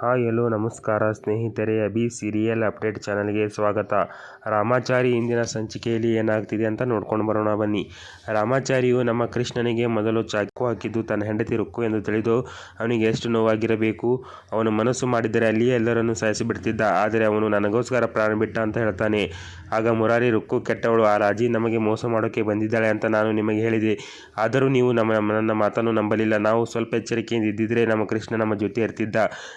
Hi, hello, ನಮಸ್ಕಾರ ಸ್ನೇಹಿತರೆ. Abhi serial update ಚಾನಲ್ಗೆ ಸ್ವಾಗತ. ರಾಮಾಚಾರಿ ಇಂದಿನ ಸಂಚಿಕೆಯಲ್ಲಿ ಏನಾಗ್ತಿದೆ ಅಂತ ನೋಡ್ಕೊಂಡು ಬರೋಣ ಬನ್ನಿ. ರಾಮಾಚಾರಿಯು ನಮ್ಮ ಕೃಷ್ಣನಿಗೆ ಮೊದಲು ಚಾಕು ಹಾಕಿದ್ದು ತನ್ನ ಹೆಂಡತಿ ರುಕ್ಕು ಎಂದು ತಿಳಿದು ಅವನಿಗೆ ಎಷ್ಟು ನೋವಾಗಿರಬೇಕು. ಅವನು ಮನಸ್ಸು ಮಾಡಿದರೆ ಅಲ್ಲಿಯೇ ಎಲ್ಲರನ್ನು ಸಾಯಿಸಿಬಿಡ್ತಿದ್ದ. ಆದರೆ ಅವನು ನನಗೋಸ್ಕರ ಪ್ರಾಣ ಬಿಟ್ಟ ಅಂತ ಹೇಳ್ತಾನೆ. ಆಗ ಮುರಾರಿ, ರುಕ್ಕು, ಕೆಟ್ಟವಳು, ಆ ರಾಜಿ ನಮಗೆ ಮೋಸ ಮಾಡೋಕ್ಕೆ ಬಂದಿದ್ದಾಳೆ ಅಂತ ನಾನು ನಿಮಗೆ ಹೇಳಿದೆ. ಆದರೂ ನೀವು ನಮ್ಮ, ನನ್ನ ಮಾತನ್ನು ನಂಬಲಿಲ್ಲ. ನಾವು ಸ್ವಲ್ಪ ಎಚ್ಚರಿಕೆಯಿಂದ ಇದ್ದಿದ್ದರೆ ನಮ್ಮ ಕೃಷ್ಣ ನಮ್ಮ ಜೊತೆ ಇರ್ತಿದ್ದ.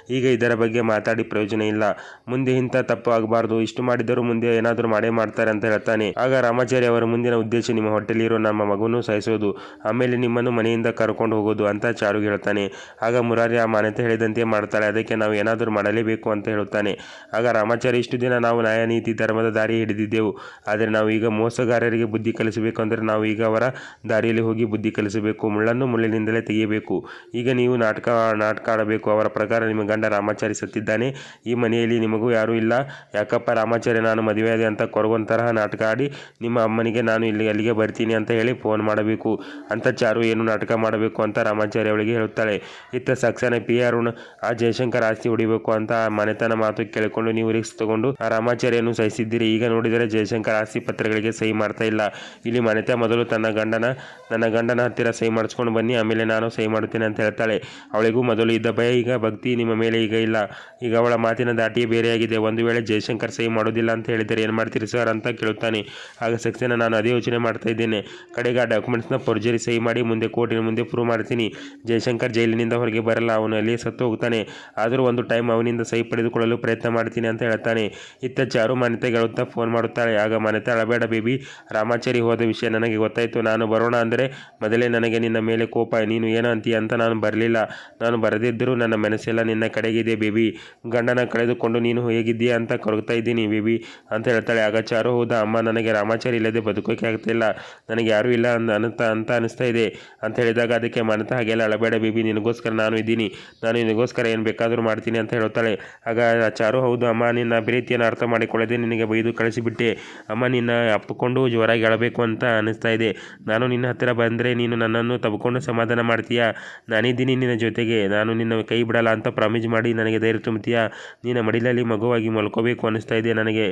ಈಗ ಇದರ ಬಗ್ಗೆ ಮಾತಾಡಿ ಪ್ರಯೋಜನ ಇಲ್ಲ. ಮುಂದೆ ಇಂಥ ತಪ್ಪು ಆಗಬಾರ್ದು. ಇಷ್ಟು ಮಾಡಿದರೂ ಮುಂದೆ ಏನಾದರೂ ಮಾಡೇ ಮಾಡ್ತಾರೆ ಅಂತ ಹೇಳ್ತಾನೆ. ಆಗ ರಾಮಾಚಾರಿ ಅವರ ಮುಂದಿನ ಉದ್ದೇಶ ನಿಮ್ಮ ಹೊಟ್ಟೆಲಿರೋ ನಮ್ಮ ಮಗುವನ್ನು ಸಹಿಸೋದು ಆಮೇಲೆ ನಿಮ್ಮನ್ನು ಮನೆಯಿಂದ ಕರ್ಕೊಂಡು ಹೋಗೋದು ಅಂತ ಚಾರು ಹೇಳ್ತಾನೆ. ಆಗ ಮುರಾರಿ ಆ ಮಾನ್ಯತೆ ಹೇಳಿದಂತೆ ಮಾಡ್ತಾಳೆ. ಅದಕ್ಕೆ ನಾವು ಏನಾದರೂ ಮಾಡಲೇಬೇಕು ಅಂತ ಹೇಳುತ್ತಾನೆ. ಆಗ ರಾಮಾಚಾರಿ ಇಷ್ಟು ದಿನ ನಾವು ನ್ಯಾಯ, ನೀತಿ, ಧರ್ಮದ ದಾರಿ ಹಿಡಿದಿದ್ದೆವು. ಆದರೆ ನಾವು ಈಗ ಮೋಸಗಾರರಿಗೆ ಬುದ್ಧಿ ಕಲಿಸಬೇಕು ಅಂದರೆ ನಾವು ಈಗ ಅವರ ದಾರಿಯಲ್ಲಿ ಹೋಗಿ ಬುದ್ಧಿ ಕಲಿಸಬೇಕು. ಮುಳ್ಳನ್ನು ಮುಳ್ಳಿನಿಂದಲೇ ತೆಗೆಯಬೇಕು. ಈಗ ನೀವು ನಾಟಕ ನಾಟಕ ಆಡಬೇಕು. ಅವರ ಪ್ರಕಾರ ನಿಮ್ಮ ಗಂಡ ರಾಮಾಚಾರಿ ಸತ್ತಿದ್ದಾನೆ ಈ ಮನೆಯಲ್ಲಿ ನಿಮಗೂ ಯಾರೂ ಇಲ್ಲ. ಯಾಕಪ್ಪ ರಾಮಾಚಾರ್ಯ, ನಾನು ಮದುವೆಯಾದೆ ಅಂತ ಕೊರಗೊಂದು ತರಹ ನಾಟಕ ಆಡಿ ನಿಮ್ಮ ಅಮ್ಮನಿಗೆ ನಾನು ಇಲ್ಲಿ ಅಲ್ಲಿಗೆ ಬರ್ತೀನಿ ಅಂತ ಹೇಳಿ ಫೋನ್ ಮಾಡಬೇಕು. ಅಂತ ಚಾರು ಏನು ನಾಟಕ ಮಾಡಬೇಕು ಅಂತ ರಾಮಾಚಾರ್ಯ ಅವಳಿಗೆ ಹೇಳುತ್ತಾಳೆ. ಇತ್ತ ಸಕ್ಸನ ಪಿ ಅರುಣ್ ಆ ಜಯಶಂಕರ್ ಆಸ್ತಿ ಹೊಡಿಬೇಕು ಅಂತ ಆ ಮನೆತನ ಮಾತು ಕೇಳಿಕೊಂಡು ನೀವು ರಿಕ್ಸ್ ತಗೊಂಡು ಆ ರಾಮಾಚಾರಿಯನ್ನು ಸಹಿಸಿದ್ದೀರಿ. ಈಗ ನೋಡಿದರೆ ಜಯಶಂಕರ್ ಆಸ್ತಿ ಪತ್ರಗಳಿಗೆ ಸಹಿ ಮಾಡ್ತಾ ಇಲ್ಲ. ಇಲ್ಲಿ ಮನೆತ ಮೊದಲು ತನ್ನ ಗಂಡನ, ನನ್ನ ಗಂಡನ ಹತ್ತಿರ ಸಹಿ ಮಾಡಿಸ್ಕೊಂಡು ಬನ್ನಿ. ಆಮೇಲೆ ನಾನು ಸಹಿ ಮಾಡುತ್ತೇನೆ ಅಂತ ಹೇಳ್ತಾಳೆ. ಅವಳಿಗೂ ಮೊದಲು ಇದ್ದ ಭಯ. ಈಗ ಭಕ್ತಿ ನಿಮ್ಮ ಮೇಲೆ ಇಲ್ಲ. ಈಗ ಅವಳ ಮಾತಿನ ದಾಟಿಯೇ ಬೇರೆಯಾಗಿದೆ. ಒಂದು ವೇಳೆ ಜಯಶಂಕರ್ ಸಹಿ ಮಾಡೋದಿಲ್ಲ ಅಂತ ಹೇಳಿದರೆ ಏನು ಮಾಡ್ತೀರಿ ಸರ್ ಅಂತ ಕೇಳುತ್ತಾನೆ. ಆಗ ಸಕ್ಸೇನಾ ನಾನು ಅದೇ ಯೋಚನೆ ಮಾಡ್ತಾ ಇದ್ದೇನೆ. ಕಡೆಗೆ ಆ ಡಾಕ್ಯುಮೆಂಟ್ಸ್ನ ಫರ್ಜರಿ ಸಹಿ ಮಾಡಿ ಮುಂದೆ ಕೋರ್ಟಿನ ಮುಂದೆ ಪ್ರೂವ್ ಮಾಡ್ತೀನಿ. ಜಯಶಂಕರ್ ಜೈಲಿನಿಂದ ಹೊರಗೆ ಬರಲ್ಲ. ಅವನು ಅಲ್ಲಿ ಸತ್ತು ಹೋಗ್ತಾನೆ. ಆದರೂ ಒಂದು ಟೈಮ್ ಅವನಿಂದ ಸಹಿ ಪಡೆದುಕೊಳ್ಳಲು ಪ್ರಯತ್ನ ಮಾಡ್ತೀನಿ ಅಂತ ಹೇಳ್ತಾನೆ. ಇತ್ತ ಚಾರು ಮಾನ್ಯತೆ ಹೇಳುತ್ತಾ ಫೋನ್ ಮಾಡುತ್ತಾಳೆ. ಆಗ ಮಾನ್ಯತೆ, ಅಳಬೇಡ ಬೇಬಿ. ರಾಮಾಚಾರಿ ಹೋದ ವಿಷಯ ನನಗೆ ಗೊತ್ತಾಯಿತು. ನಾನು ಬರೋಣ ಅಂದರೆ ಮೊದಲೇ ನನಗೆ ನಿನ್ನ ಮೇಲೆ ಕೋಪ. ನೀನು ಏನೋ ಅಂತೀಯ ಅಂತ ನಾನು ಬರಲಿಲ್ಲ. ನಾನು ಬರದಿದ್ದರೂ ನನ್ನ ಮನಸ್ಸೆಲ್ಲ ನಿನ್ನ ಕಡೆಗಿದೆ ಬೇಬಿ? ಗಂಡನ ಕಳೆದುಕೊಂಡು ನೀನು ಹೇಗಿದ್ದೀಯಾ ಅಂತ ಕೊರಗ್ತಾ ಇದ್ದೀನಿ ಬೇಬಿ ಅಂತ ಹೇಳ್ತಾಳೆ. ಆಗ ಚಾರು, ಹೌದಾ ಅಮ್ಮ, ನನಗೆ ರಾಮಾಚಾರಿ ಇಲ್ಲದೆ ಬದುಕೋಕೆ ಆಗ್ತಿಲ್ಲ. ನನಗೆ ಯಾರೂ ಇಲ್ಲ ಅಂತ ಅಂತ ಅನಿಸ್ತಾ ಇದೆ ಅಂತ ಹೇಳಿದಾಗ ಅದಕ್ಕೆ ಮನತ ಹಾಗೆಲ್ಲ ಅಳಬೇಡ ಬೇಬಿ, ನಿನಗೋಸ್ಕರ ನಾನು ಇದ್ದೀನಿ. ನಾನು ನಿನಗೋಸ್ಕರ ಏನು ಬೇಕಾದರೂ ಮಾಡ್ತೀನಿ ಅಂತ ಹೇಳ್ತಾಳೆ ಆಗ ಚಾರು, ಹೌದು ಅಮ್ಮ, ನಿನ್ನ ಪ್ರೀತಿಯನ್ನು ಅರ್ಥ ಮಾಡಿಕೊಳ್ಳದೆ ನಿನಗೆ ಬೈದು ಕಳಿಸಿಬಿಟ್ಟೆ. ಅಮ್ಮ, ನಿನ್ನ ಅಪ್ಪಿಕೊಂಡು ಜೋರಾಗಿ ಅಳಬೇಕು ಅಂತ ಅನಿಸ್ತಾ ಇದೆ. ನಾನು ನಿನ್ನ ಹತ್ತಿರ ಬಂದರೆ ನೀನು ನನ್ನನ್ನು ತಬ್ಕೊಂಡು ಸಮಾಧಾನ ಮಾಡ್ತೀಯಾ? ನಾನಿದ್ದೀನಿ ನಿನ್ನ ಜೊತೆಗೆ. ನಾನು ನಿನ್ನ ಕೈ ಬಿಡಲ್ಲ ಅಂತ ಪ್ರಾಮಿಸ್ ಮಾಡಿ ನನಗೆ ಧೈರ್ಯ ತುಂಬುತ್ತೀಯ? ನಿನ್ನ ಮಡಿಲಲ್ಲಿ ಮಗುವಾಗಿ ಮಲ್ಕೋಬೇಕು ಅನಿಸ್ತಾ ಇದೆ ನನಗೆ?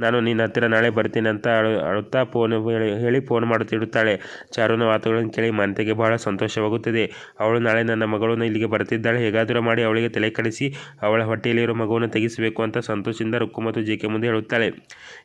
ನಾನು ನಿನ್ನ ಹತ್ತಿರ ನಾಳೆ ಬರ್ತೀನಿ ಅಂತ ಅಳು, ಅಳುತ್ತಾ ಫೋನ್ ಹೇಳಿ ಫೋನ್ ಮಾಡುತ್ತಿಡುತ್ತಾಳೆ ಚಾರುನ ಮಾತುಗಳನ್ನು ಕೇಳಿ ಮನತೆಗೆ ಬಹಳ ಸಂತೋಷವಾಗುತ್ತದೆ. ಅವಳು ನಾಳೆ ನನ್ನ ಮಗಳನ್ನು ಇಲ್ಲಿಗೆ ಬರ್ತಿದ್ದಾಳೆ ಹೇಗಾದರೂ ಮಾಡಿ ಅವಳಿಗೆ ತಲೆ ಕಡಿಸಿ ಅವಳ ಹೊಟ್ಟೆಯಲ್ಲಿರೋ ಮಗುವನ್ನು ತೆಗೆಸಬೇಕು ಅಂತ ಸಂತೋಷದಿಂದ ರುಕ್ಕು ಮತ್ತು ಜೇಕೆ ಮುಂದೆ ಹೇಳುತ್ತಾಳೆ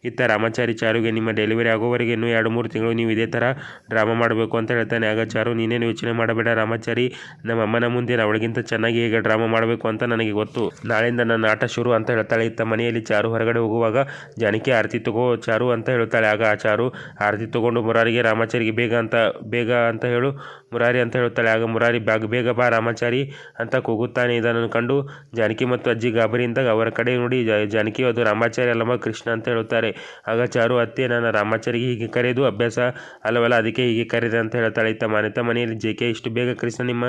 ಇತ್ತ ರಾಮಾಚಾರಿ ಚಾರುಗೆ, ನಿಮ್ಮ ಡೆಲಿವರಿ ಆಗೋವರೆಗೆ ಇನ್ನೂ ಎರಡು, ಮೂರು ತಿಂಗಳು ನೀವು ಇದೇ ಥರ ಡ್ರಾಮಾ ಮಾಡಬೇಕು ಅಂತ ಹೇಳ್ತಾನೆ. ಆಗ ಚಾರು, ನೀನೇನು ಯೋಚನೆ ಮಾಡಬೇಡ ರಾಮಾಚಾರಿ. ನಮ್ಮ ಅಮ್ಮನ ಮುಂದೆ ಅವಳಿಗಿಂತ ಚೆನ್ನಾಗಿ ಹೇಗೆ ಡ್ರಾಮಾ ಮಾಡಬೇಕು ಅಂತ ನನಗೆ ಗೊತ್ತು. ನಾಳೆಯಿಂದ ನನ್ನ ಆಟ ಶುರು ಅಂತ ಹೇಳ್ತಾಳೆ. ಇತ್ತ ಮನೆಯಲ್ಲಿ ಚಾರು ಹೊರಗಡೆ ಹೋಗುವಾಗ ಜಾನಕಿ ಆರತಿ ತಗೋ, ಚಾರು ಅಂತ ಹೇಳ್ತಾಳೆ. ಆಗ ಆ ಚಾರು ಆರತಿ ತಗೊಂಡು ಮುರಾರಿಗೆ, ರಾಮಾಚಾರಿಗೆ ಬೇಗ ಅಂತ ಬೇಗ ಅಂತ ಹೇಳು. ಮುರಾರಿ ಅಂತ ಹೇಳುತ್ತಾಳೆ. ಆಗ ಮುರಾರಿ, ಬ್ಯಾಗ್ ಬೇಗ ಬಾ ರಾಮಾಚಾರಿ ಅಂತ ಕೂಗುತ್ತಾನೆ. ಇದನ್ನು ಕಂಡು ಜಾನಕಿ ಮತ್ತು ಅಜ್ಜಿ ಗಾಬರಿಯಿಂದಾಗ ಅವರ ಕಡೆ ನೋಡಿ ಜಾನಕಿ, ಅದು ರಾಮಾಚಾರಿ ಅಲ್ಲಮ್ಮ, ಕೃಷ್ಣ ಅಂತ ಹೇಳುತ್ತಾರೆ. ಆಗ ಚಾರು, ಅತ್ತೆ, ನನ್ನ ರಾಮಾಚಾರಿಗೆ ಹೀಗೆ ಕರೆದು, ಅಭ್ಯಾಸ ಅಲ್ಲವಲ್ಲ, ಅದಕ್ಕೆ ಹೀಗೆ ಕರೆದೆ ಅಂತ ಹೇಳ್ತಾಳೆ ಇತ್ತ ಮನೆತ ಮನೆಯಲ್ಲಿ ಜೆ ಕೆ, ಇಷ್ಟು ಬೇಗ ಕೃಷ್ಣ ನಿಮ್ಮ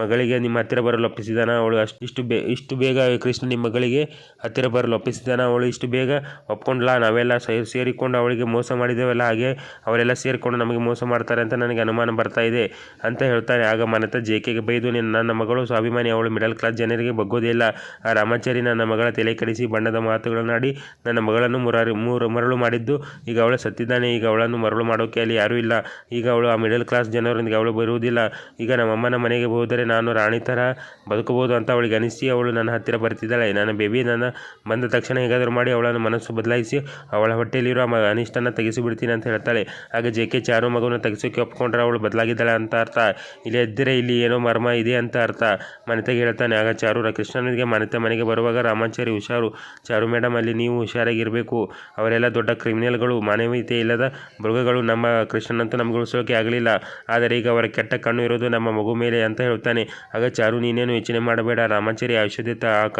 ಮಗಳಿಗೆ ನಿಮ್ಮ ಹತ್ತಿರ ಬರಲು ಒಪ್ಪಿಸಿದಾನ? ಅವಳು ಅಷ್ಟು, ಇಷ್ಟು ಬೇ, ಇಷ್ಟು ಬೇಗ ಕೃಷ್ಣ ನಿಮ್ಮ ಮಗಳಿಗೆ ಹತ್ತಿರ ಬರಲು ಒಪ್ಪಿಸಿದಾನ? ಅವಳು ಇಷ್ಟು ಬೇಗ ಒಪ್ಕೊಂಡ್ಲಾ? ನಾವೆಲ್ಲ ಸೇರಿಕೊಂಡು ಅವಳಿಗೆ ಮೋಸ ಮಾಡಿದ್ದೇವಲ್ಲ, ಹಾಗೆ ಅವರೆಲ್ಲ ಸೇರಿಕೊಂಡು ನಮಗೆ ಮೋಸ ಮಾಡ್ತಾರೆ ಅಂತ ನನಗೆ ಅನುಮಾನ ಬರ್ತಾ ಇದೆ. ಅಂತ ಹೇಳ್ತಾರೆ. ಆಗ ಮನತ ಜೆ ಕೆಗೆ ಬೈದು ನಿನ್ನ, ನನ್ನ ಮಗಳು ಸ್ವಾಭಿಮಾನಿ, ಅವಳು ಮಿಡಲ್ ಕ್ಲಾಸ್ ಜನರಿಗೆ ಬಗ್ಗೋದಿಲ್ಲ ಆ ರಾಮಾಚಾರಿ ನನ್ನ ಮಗಳ ತಲೆ ಕಡಿಸಿ ಬಣ್ಣದ ಮಾತುಗಳನ್ನಾಡಿ ನನ್ನ ಮಗಳನ್ನು ಮುರಾರಿ, ಮೂರು ಮರಳು ಮಾಡಿದ್ದು. ಈಗ ಅವಳು ಸತ್ತಿದ್ದಾನೆ. ಈಗ ಅವಳನ್ನು ಮರಳು ಮಾಡೋಕೆ ಅಲ್ಲಿ ಯಾರೂ ಇಲ್ಲ. ಈಗ ಅವಳು ಆ ಮಿಡಲ್ ಕ್ಲಾಸ್ ಜನರೊಂದಿಗೆ ಅವಳು ಬರುವುದಿಲ್ಲ. ಈಗ ನಮ್ಮಮ್ಮನ ಮನೆಗೆ ಹೋದರೆ ನಾನು ರಾಣಿ ಥರ ಬದುಕಬಹುದು ಅಂತ ಅವಳಿಗೆ ಅನಿಸಿ ಅವಳು ನನ್ನ ಹತ್ತಿರ ಬರ್ತಿದ್ದಾಳೆ. ನನ್ನ ಬೇಬಿ ನನ್ನ ಬಂದ ತಕ್ಷಣ ಹೇಗಾದರೂ ಮಾಡಿ ಅವಳನ್ನು ಮನಸ್ಸು ಬದಲಾಯಿಸಿ ಅವಳ ಹೊಟ್ಟೆಯಲ್ಲಿರೋ ಅನಿಷ್ಟನ ತೆಗೆಸಿಬಿಡ್ತೀನಿ ಅಂತ ಹೇಳ್ತಾಳೆ. ಆಗ ಜೆ ಕೆ ಚಾರು ಮಗುವನ್ನು ತೆಗೆಸೋಕೆ ಒಪ್ಕೊಂಡ್ರೆ ಅವಳು ಬದಲಾಗಿದ್ದಾಳೆ ಅಂತ ಅರ್ಥ. ಇಲ್ಲಿ ಎದ್ದರೆ, ಇಲ್ಲಿ ಏನೋ ಮರ್ಮ ಇದೆ ಅಂತ ಅರ್ಥ. ಮನೆತೆಗೆ ಹೇಳ್ತಾನೆ, ಆಗ ಚಾರು ಕೃಷ್ಣನಿಗೆ ಮನೆತೆ ಮನೆಗೆ ಬರುವಾಗ ರಾಮಾಚಾರಿ ಹುಷಾರು. ಚಾರು ಮೇಡಮ್ ಅಲ್ಲಿ ನೀವು ಹುಷಾರಾಗಿರಬೇಕು. ಅವರೆಲ್ಲ ದೊಡ್ಡ ಕ್ರಿಮಿನಲ್ಗಳು. ಮಾನವೀಯತೆ ಇಲ್ಲದ ಮೃಗಗಳು ನಮ್ಮ ಕೃಷ್ಣನಂತೂ ನಮ್ಗೆ ಉಳಿಸೋಕೆ ಆಗಲಿಲ್ಲ. ಆದರೆ ಈಗ ಅವರ ಕೆಟ್ಟ ಕಣ್ಣು ಇರೋದು ನಮ್ಮ ಮಗು ಮೇಲೆ ಅಂತ ಹೇಳ್ತಾನೆ. ಆಗ ಚಾರು, ನೀನೇನು ಯೋಚನೆ ಮಾಡಬೇಡ. ರಾಮಾಚಾರಿ ಔಷಧಿ ತ, ಆ ಕ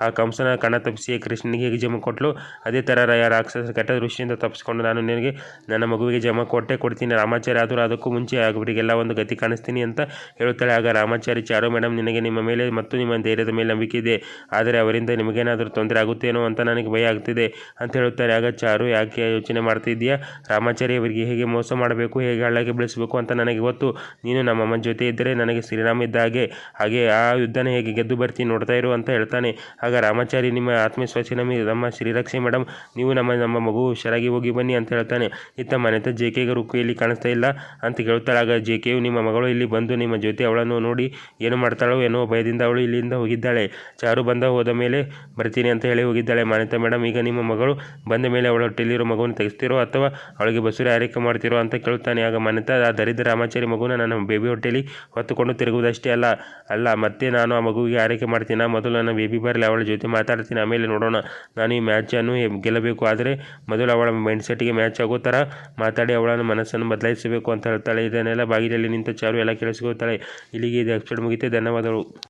ಆ ಕಂಸನ ಕಣ ತಪ್ಪಿಸಿ ಕೃಷ್ಣನಿಗೆ ಹೇಗೆ ಜಮ ಕೊಟ್ಟಲು ಅದೇ ಥರ ರಾಕ್ಷಸ ಕೆಟ್ಟ ದೃಷ್ಟಿಯಿಂದ ತಪ್ಪಿಸ್ಕೊಂಡು ನಾನು ನಿನಗೆ ನನ್ನ ಮಗುವಿಗೆ ಜಮ ಕೊಟ್ಟೆ ಕೊಡ್ತೀನಿ. ರಾಮಾಚಾರಿ ಆದರೂ ಅದಕ್ಕೂ ಮುಂಚೆ ಅವರಿಗೆಲ್ಲ ಒಂದು ಗತಿ ಕಾಣಿಸ್ತೀನಿ ಅಂತ ಹೇಳುತ್ತಾಳೆ. ಆಗ ರಾಮಾಚಾರಿ, ಚಾರು ಮೇಡಮ್ ನಿನಗೆ ನಿಮ್ಮ ಮೇಲೆ ಮತ್ತು ನಿಮ್ಮ ಧೈರ್ಯದ ಮೇಲೆ ನಂಬಿಕೆ ಇದೆ. ಆದರೆ ಅವರಿಂದ ನಿಮಗೇನಾದರೂ ತೊಂದರೆ ಆಗುತ್ತೇನೋ ಅಂತ ನನಗೆ ಭಯ ಆಗ್ತಿದೆ ಅಂತ ಹೇಳುತ್ತಾರೆ. ಆಗ ಚಾರು, ಯಾಕೆ ಯೋಚನೆ ಮಾಡ್ತಿದ್ದೀಯಾ ರಾಮಾಚಾರಿ ಅವರಿಗೆ ಹೇಗೆ ಮೋಸ ಮಾಡಬೇಕು, ಹೇಗೆ ಹಳ್ಳಕ್ಕೆ ಬೆಳೆಸಬೇಕು ಅಂತ ನನಗೆ ಗೊತ್ತು. ನೀನು ನಮ್ಮ ಅಮ್ಮನ ಜೊತೆ ಇದ್ದರೆ ನನಗೆ ಶ್ರೀರಾಮ ಇದ್ದ ಹಾಗೆ ಹಾಗೆ ಆ ಯುದ್ಧನ ಹೇಗೆ ಗೆದ್ದು ಬರ್ತೀನಿ ನೋಡ್ತಾ ಇರು ಅಂತ ಹೇಳ್ತಾನೆ. ಆಗ ರಾಮಾಚಾರಿ, ನಿಮ್ಮ ಆತ್ಮವಿಶ್ವಾಸಿ ನಮಗೆ ನಮ್ಮ ಶ್ರೀರಕ್ಷೆ ಮೇಡಮ್ ನೀವು ನಮ್ಮ ನಮ್ಮ ಮಗು ಹುಷಾರಾಗಿ ಹೋಗಿ ಬನ್ನಿ ಅಂತ ಹೇಳ್ತಾನೆ. ಇತ್ತ ಮನೆತ ಜೆ ಕೆಗೆ ರುಕ್ಕು ಇಲ್ಲಿ ಕಾಣಿಸ್ತಾ ಇಲ್ಲ ಅಂತ ಕೇಳ್ತಾಳೆ ಆಗ ಜೆ ಕೆಯು ನಿಮ್ಮ ಮಗಳು ಇಲ್ಲಿ ಬಂದು ನಿಮ್ಮ ಜೊತೆ ಅವಳನ್ನು ನೋಡಿ ಏನು ಮಾಡ್ತಾಳೋ ಏನೋ ಭಯದಿಂದ ಅವಳು ಇಲ್ಲಿಂದ ಹೋಗಿದ್ದಾಳೆ. ಚಾರು ಬಂದ ಹೋದ ಮೇಲೆ ಬರ್ತೀನಿ ಅಂತ ಹೇಳಿ ಹೋಗಿದ್ದಾಳೆ ಮಾನ್ಯತಾ ಮೇಡಮ್ ಈಗ ನಿಮ್ಮ ಮಗಳು ಬಂದ ಮೇಲೆ ಅವಳ ಹೊಟ್ಟೆಲಿರೋ ಮಗುವನ್ನು ತೆಗೆಸ್ತಿರೋ ಅಥವಾ ಅವಳಿಗೆ ಬಸುರಿ ಆರೈಕೆ ಮಾಡ್ತಿರೋ ಅಂತ ಕೇಳುತ್ತಾನೆ. ಆಗ ಮಾನ್ಯತಾ ಆ ದರಿದ್ರ ರಾಮಾಚಾರಿ ಮಗುನ ನನ್ನ ಬೇಬಿ ಹೊಟ್ಟೆಲಿ ಹೊತ್ತುಕೊಂಡು ತಿರುಗುವುದಷ್ಟೇ ಅಲ್ಲ ಅಲ್ಲ, ಮತ್ತೆ ನಾನು ಆ ಮಗುವಿಗೆ ಆರೈಕೆ ಮಾಡ್ತೀನಿ? ಮೊದಲು ನನ್ನ ಬೇಬಿ ಬರಲಿ, ಅವಳ ಜೊತೆ ಮಾತಾಡ್ತೀನಿ, ಆಮೇಲೆ ನೋಡೋಣ. ನಾನು ಈ ಮ್ಯಾಚನ್ನು ಗೆಲ್ಲಬೇಕು, ಆದರೆ ಮೊದಲು ಅವಳ ಮೈಂಡ್ಸೆಟ್ಗೆ ಮ್ಯಾಚ್ ಆಗೋ ಥರ ಮಾತಾಡಿ ಅವಳನ್ನು ಮನಸ್ಸನ್ನು ಬದಲಾಯಿಸಬೇಕು ಅಂತ ಹೇಳ್ತಾಳೆ. ಇದನ್ನೆಲ್ಲ ಬಾಗಿಲಲ್ಲಿ ನಿಂತ ಚಾರು ಎಲ್ಲ ಕೇಳಿಸಿಕೊಳ್ಳುತ್ತಾಳೆ ಇಲ್ಲಿಗೆ ಇದು ಎಪಿಸೋಡ್ ಮುಗಿತೆ ಧನ್ಯವಾದಗಳು.